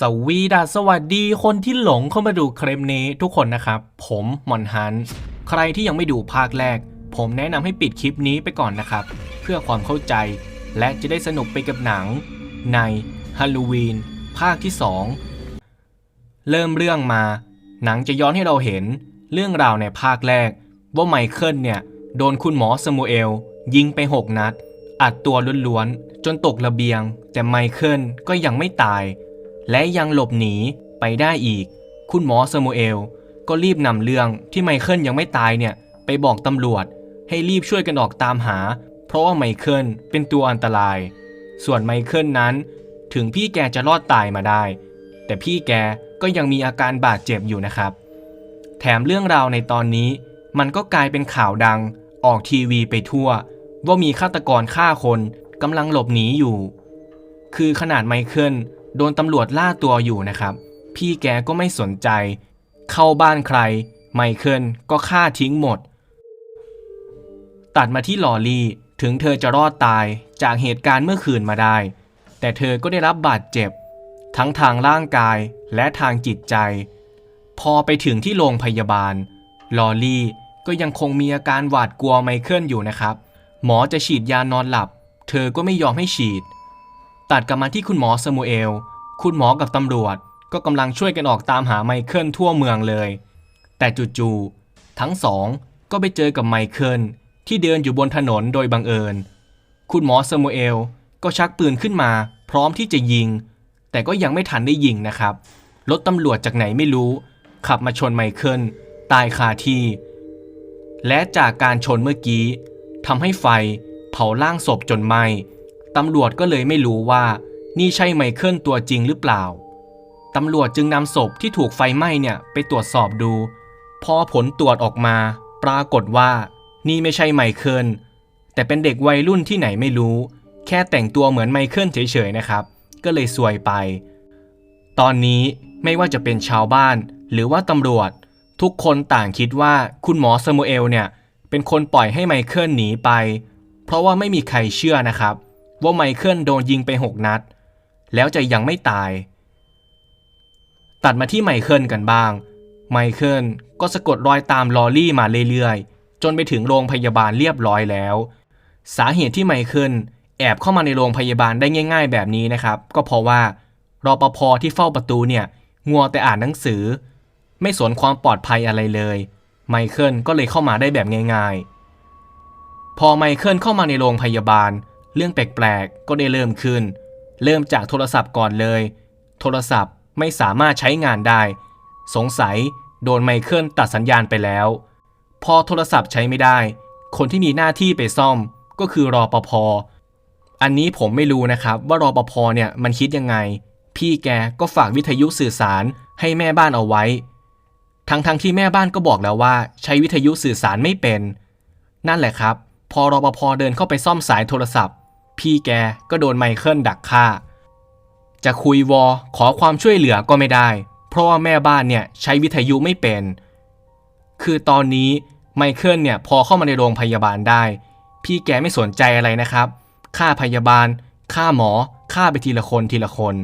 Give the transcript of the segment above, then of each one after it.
สวีดาสวัสดีคนที่หลงเข้ามาดูคลิปนี้ทุกคนนะครับ ผมมอนฮัน ใครที่ยังไม่ดูภาคแรก ผมแนะนำให้ปิดคลิปนี้ไปก่อนนะครับ เพื่อความเข้าใจ และจะได้สนุกไปกับหนัง ในฮาโลวีนภาคที่ 2 เริ่มเรื่องมา หนังจะย้อนให้เราเห็นเรื่องราวในภาคแรก ว่าไมเคิลเนี่ย โดนคุณหมอสมูเอล ยิงไป 6 นัด อัดตัวล้วนๆ จนตกระเบียง แต่ไมเคิลก็ยังไม่ตาย และยังหลบหนีไปได้อีก คุณหมอสมูเอล ก็รีบนำเรื่องที่ไมเคิลยังไม่ตายเนี่ย ไปบอกตำรวจ ให้รีบช่วยกันออกตามหา เพราะว่าไมเคิลเป็นตัวอันตราย ส่วนไมเคิลนั้น ถึงพี่แกจะรอดตายมาได้ แต่พี่แกก็ยังมีอาการบาดเจ็บอยู่นะครับ แถมเรื่องราวในตอนนี้ มันก็กลายเป็นข่าวดังออกทีวีไปทั่ว ว่ามีฆาตกรฆ่าคนกำลังหลบหนีอยู่ คือขนาดไมเคิล โดนตำรวจล่าตัวอยู่นะครับ พี่แกก็ไม่สนใจ เข้าบ้านใคร ไมเคิลก็ฆ่าทิ้งหมด ตัดมาที่ลอรีถึงเธอจะรอดตายจากเหตุการณ์เมื่อคืนมาได้ แต่เธอก็ได้รับบาดเจ็บ ทั้งทางร่างกายและทางจิตใจ พอไปถึงที่โรงพยาบาล ลอรี่ก็ยังคงมีอาการหวาดกลัวไมเคิลอยู่นะครับ หมอจะฉีดยานอนหลับ เธอก็ไม่ยอมให้ฉีด ตัดกลับมาที่คุณหมอสมูเอล คุณหมอกับตำรวจก็กำลังช่วยกันออกตามหาไมเคิลทั่วเมืองเลย แต่จู่ๆทั้งสองก็ไปเจอกับไมเคิลที่เดินอยู่บนถนนโดยบังเอิญ คุณหมอสมูเอลก็ชักปืนขึ้นมา พร้อมที่จะยิง แต่ก็ยังไม่ทันได้ยิงนะครับ รถตำรวจจากไหนไม่รู้ ขับมาชนไมเคิลตายคาที่ และจากการชนเมื่อกี้ทำให้ไฟเผาร่างศพจนไหม้ ตำรวจก็เลยไม่รู้ว่า นี่ใช่ไมเคิลตัวจริงหรือเปล่า ตำรวจจึงนำศพที่ถูกไฟไหม้เนี่ยไปตรวจสอบดู พอผลตรวจออกมา ปรากฏว่า นี่ไม่ใช่ไมเคิลแต่เป็นเด็กวัยรุ่นที่ไหนไม่รู้ แค่แต่งตัวเหมือนไมเคิลเฉยๆนะครับ ก็เลยซวยไป ตอนนี้ไม่ว่าจะเป็นชาวบ้าน หรือว่าตำรวจ ทุกคนต่างคิดว่าคุณหมอซามูเอลเนี่ยเป็นคนปล่อยให้ไมเคิลหนีไป เพราะว่าไม่มีใครเชื่อนะครับ ว่าไมเคิลโดนยิงไป 6 นัด แล้วจะยังไม่ตาย ตัดมาที่ไมเคิลกันบ้าง ไมเคิลก็สะกดรอยตามลอรี่มาเรื่อยๆ จนไปถึงโรงพยาบาลเรียบร้อยแล้ว สาเหตุที่ไมเคิลแอบเข้ามาในโรงพยาบาลได้ง่าย ๆ แบบนี้นะครับ ก็เพราะว่ารปภที่เฝ้าประตูเนี่ยงัวแต่อ่านหนังสือ ไม่สนความปลอดภัยอะไรเลย ไมเคิลก็เลยเข้ามาได้แบบง่าย ๆ พอไมเคิลเข้ามาในโรงพยาบาล เรื่องแปลกๆ ก็ได้เริ่มขึ้น เริ่มจากโทรศัพท์ก่อนเลย โทรศัพท์ไม่สามารถใช้งานได้ สงสัยโดนไมเคิลตัดสัญญาณไปแล้ว พอโทรศัพท์ใช้ไม่ได้ คนที่มีหน้าที่ไปซ่อมก็คือรอปภอันนี้ผมไม่รู้นะครับว่ารอปภเนี่ยมันคิดยังไง พี่แกก็ฝากวิทยุสื่อสารให้แม่บ้านเอาไว้ ทั้งๆทที่แม่บ้านก็บอกแล้วว่า ใช้วิทยุสื่อสารไม่เป็น นั่นแหละครับ พอรอปภเดินเข้าไปซ่อมสายโทรศัพท์ พี่แกก็โดนไมเคิลดักฆ่า จะคุยวอขอความช่วยเหลือก็ไม่ได้ เพราะว่าแม่บ้านเนี่ยใช้วิทยุไม่เป็น คือตอนนี้ไมเคิลเนี่ยพอเข้ามาในโรงพยาบาลได้ พี่แกไม่สนใจอะไรนะครับค่าพยาบาลค่าหมอค่าไปทีละคนทีละคน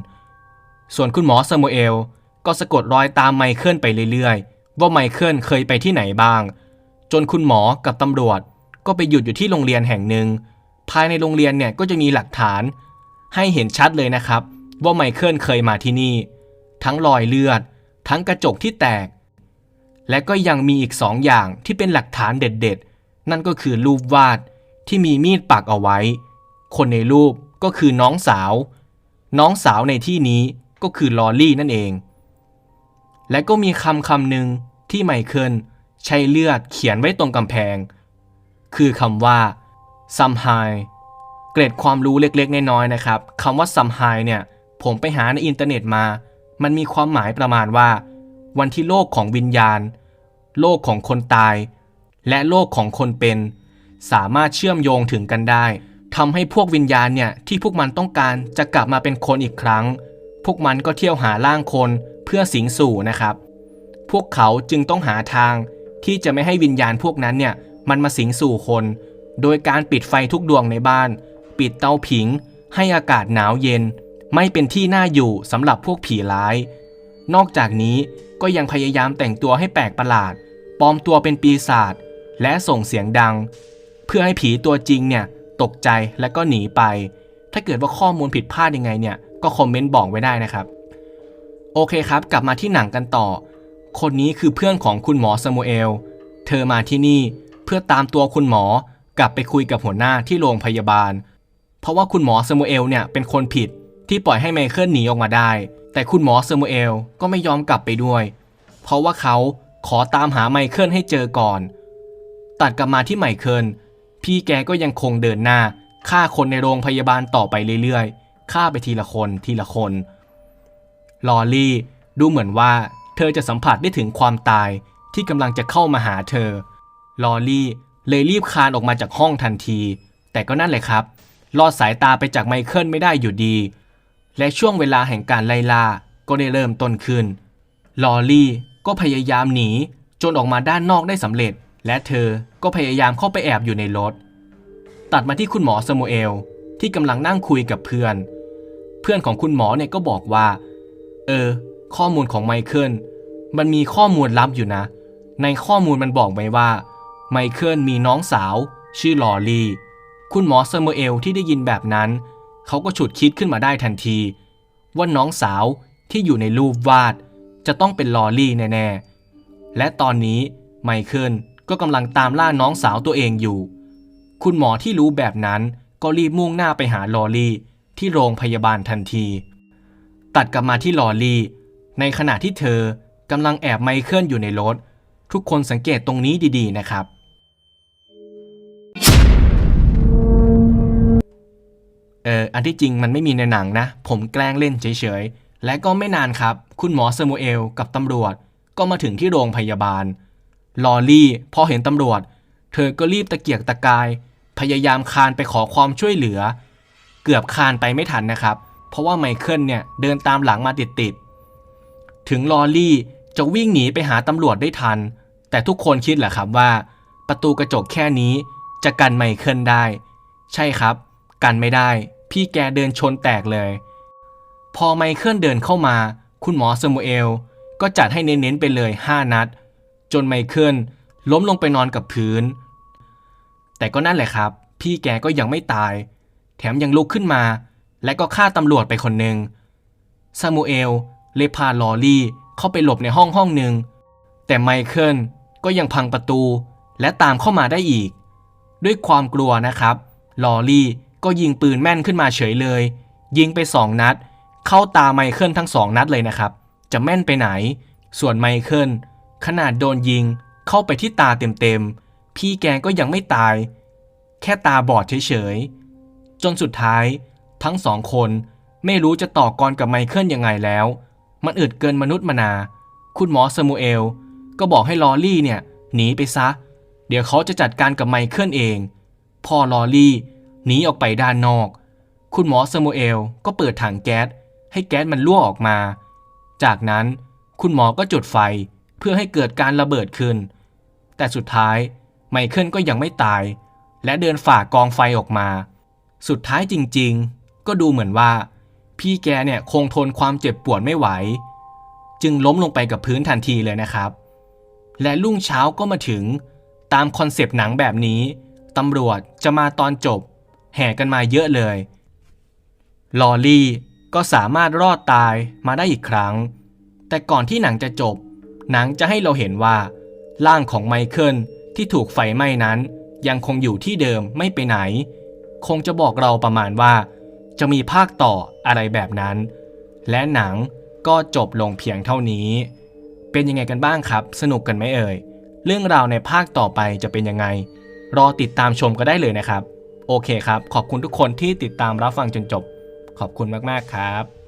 ส่วนคุณหมอซามูเอลก็สะกดรอยตามไมเคิลไปเรื่อยๆ ว่าไมเคิลเคยไปที่ไหนบ้าง จนคุณหมอกับตำรวจก็ไปหยุดอยู่ที่โรงเรียนแห่งหนึ่ง ภายในโรงเรียนเนี่ยก็จะมีหลักฐานให้เห็นชัดเลยนะครับ ว่าไมเคิลเคยมาที่นี่ ทั้งรอยเลือด ทั้งกระจกที่แตก และก็ยังมีอีกสองอย่างที่เป็นหลักฐานเด็ดๆ นั่นก็คือรูปวาดที่มีมีดปักเอาไว้ คนในรูปก็คือน้องสาว น้องสาวในที่นี้ก็คือลอรี่นั่นเอง และก็มีคำคำหนึ่งที่ไมเคิลใช้เลือดเขียนไว้ตรงกำแพง คือคำว่า somehow เกรดความรู้เล็กๆ น้อยๆนะครับคำว่า somehow เนี่ย ผมไปหาในอินเทอร์เน็ตมา มันมีความหมายประมาณว่า วันที่โลกของวิญญาณ โลกของคนตาย และโลกของคนเป็น สามารถเชื่อมโยงถึงกันได้ทำให้พวกวิญญาณเนี่ย ที่พวกมันต้องการจะกลับมาเป็นคนอีกครั้ง พวกมันก็เที่ยวหาร่างคนเพื่อสิงสู่นะครับ พวกเขาจึงต้องหาทางที่จะไม่ให้วิญญาณพวกนั้นเนี่ย มันมาสิงสู่คน โดยการปิดไฟทุกดวงในบ้าน ปิดเตาผิง ให้อากาศหนาวเย็น ไม่เป็นที่น่าอยู่สำหรับพวกผีร้าย นอกจากนี้ก็ยังพยายามแต่งตัวให้แปลกประหลาด ปลอมตัวเป็นปีศาจและส่งเสียงดัง เพื่อให้ผีตัวจริงเนี่ยตกใจและก็หนีไป ถ้าเกิดว่าข้อมูลผิดพลาดยังไงเนี่ยก็คอมเมนต์บอกไว้ได้นะครับ โอเคครับ กลับมาที่หนังกันต่อ คนนี้คือเพื่อนของคุณหมอซามูเอล เธอมาที่นี่เพื่อตามตัวคุณหมอ กลับไปคุยกับหัวหน้าที่โรงพยาบาล เพราะว่าคุณหมอซามูเอลเนี่ยเป็นคนผิดที่ปล่อยให้ไมเคิลหนีออกมาได้ แต่คุณหมอซามูเอลก็ไม่ยอมกลับไปด้วย เพราะว่าเขาขอตามหาไมเคิลให้เจอก่อน ตัดกลับมาที่ไมเคิลพี่แกก็ยังคงเดินหน้าฆ่าคนในโรงพยาบาลต่อไปเรื่อยๆฆ่าไปทีละคนทีละคนลอรี่ดูเหมือนว่าเธอจะสัมผัสได้ถึงความตายที่กำลังจะเข้ามาหาเธอ ลอรี่ เลยรีบคานออกมาจากห้องทันที แต่ก็นั่นแหละครับ ลอดสายตาไปจากไมเคิลไม่ได้อยู่ดี และช่วงเวลาแห่งการไล่ล่าก็ได้เริ่มต้นขึ้น ลอรี่ก็พยายามหนีจนออกมาด้านนอกได้สำเร็จ และเธอก็พยายามเข้าไปแอบอยู่ในรถ ตัดมาที่คุณหมอสมูเอลที่กำลังนั่งคุยกับเพื่อน เพื่อนของคุณหมอเนี่ยก็บอกว่า เออ ข้อมูลของไมเคิลมันมีข้อมูลลับอยู่นะ ในข้อมูลมันบอกไว้ว่า ไมเคิลมีน้องสาว ชื่อลอรี คุณหมอเซมเอลที่ได้ยินแบบนั้น เขาก็ฉุดคิดขึ้นมาได้ทันที ว่าน้องสาวที่อยู่ในรูปวาด จะต้องเป็นลอรีแน่ๆ และตอนนี้ไมเคิลก็กำลังตามล่าน้องสาวตัวเองอยู่ คุณหมอที่รู้แบบนั้นก็รีบมุ่งหน้าไปหาลอรีที่โรงพยาบาลทันที ตัดกลับมาที่ลอรีในขณะที่เธอกำลังแอบไมเคิลอยู่ในรถ ทุกคนสังเกตตรงนี้ดีๆนะครับ เอออันที่จริงมันไม่มีในหนังนะ ผมแกล้งเล่นเฉยๆ และก็ไม่นานครับ คุณหมอซามูเอลกับตำรวจ ก็มาถึงที่โรงพยาบาล ลอรี่พอเห็นตำรวจ เธอก็รีบตะเกียกตะกาย พยายามคานไปขอความช่วยเหลือ เกือบคานไปไม่ทันนะครับ เพราะว่าไมเคิลเนี่ยเดินตามหลังมาติดๆ ถึงลอรี่จะวิ่งหนีไปหาตำรวจได้ทัน แต่ทุกคนคิดแหละครับว่า ประตูกระจกแค่นี้จะกันไมเคิลได้ ใช่ครับ กันไม่ได้ พี่แกเดินชนแตกเลย พอไมเคิลเดินเข้ามา คุณหมอซามูเอลก็จัดให้เน้นๆไปเลย 5 นัด จนไมเคิลล้มลงไปนอนกับพื้น แต่ก็นั่นแหละครับ พี่แกก็ยังไม่ตาย แถมยังลุกขึ้นมา และก็ฆ่าตำรวจไปคนหนึ่งซามูเอลเลยพาลอรี่เข้าไปหลบในห้องห้องหนึ่งแต่ไมเคิลก็ยังพังประตูและตามเข้ามาได้อีก ด้วยความกลัวนะครับ ลอรี่ ก็ยิงปืนแม่นขึ้นมาเฉยเลย ยิงไปสองนัด เข้าตาไมเคิลทั้งสองนัดเลยนะครับ จะแม่นไปไหน ส่วนไมเคิลขนาดโดนยิงเข้าไปที่ตาเต็มๆ พี่แกก็ยังไม่ตาย แค่ตาบอดเฉยๆ จนสุดท้าย ทั้งสองคนไม่รู้จะต่อกรกับไมเคิลยังไงแล้ว มันอึดเกินมนุษย์มนา คุณหมอซามูเอล ก็บอกให้ลอรี่เนี่ยหนีไปซะ เดี๋ยวเขาจะจัดการกับไมเคิลเอง พอลอรี่ หนีออกไปด้านนอก คุณหมอซามูเอลก็เปิดถังแก๊ส ให้แก๊สมันรั่วออกมา จากนั้นคุณหมอก็จุดไฟเพื่อให้เกิดการระเบิดขึ้น แต่สุดท้ายไมเคิลก็ยังไม่ตาย และเดินฝ่ากองไฟออกมา สุดท้ายจริงๆ ก็ดูเหมือนว่า พี่แกเนี่ยคงทนความเจ็บปวดไม่ไหว จึงล้มลงไปกับพื้นทันทีเลยนะครับ และรุ่งเช้าก็มาถึงตามคอนเซปต์หนังแบบนี้ตำรวจจะมาตอนจบ แห่กันมาเยอะเลย ลอรี่ก็สามารถรอดตายมาได้อีกครั้ง แต่ก่อนที่หนังจะจบ หนังจะให้เราเห็นว่า ร่างของไมเคิลที่ถูกไฟไหม้นั้น ยังคงอยู่ที่เดิมไม่ไปไหน คงจะบอกเราประมาณว่า จะมีภาคต่ออะไรแบบนั้น และหนังก็จบลงเพียงเท่านี้ เป็นยังไงกันบ้างครับ สนุกกันไหมเอ่ย เรื่องราวในภาคต่อไปจะเป็นยังไง รอติดตามชมก็ได้เลยนะครับ โอเคครับ ขอบคุณทุกคนที่ติดตามรับฟังจนจบ ขอบคุณมาก ๆ ครับ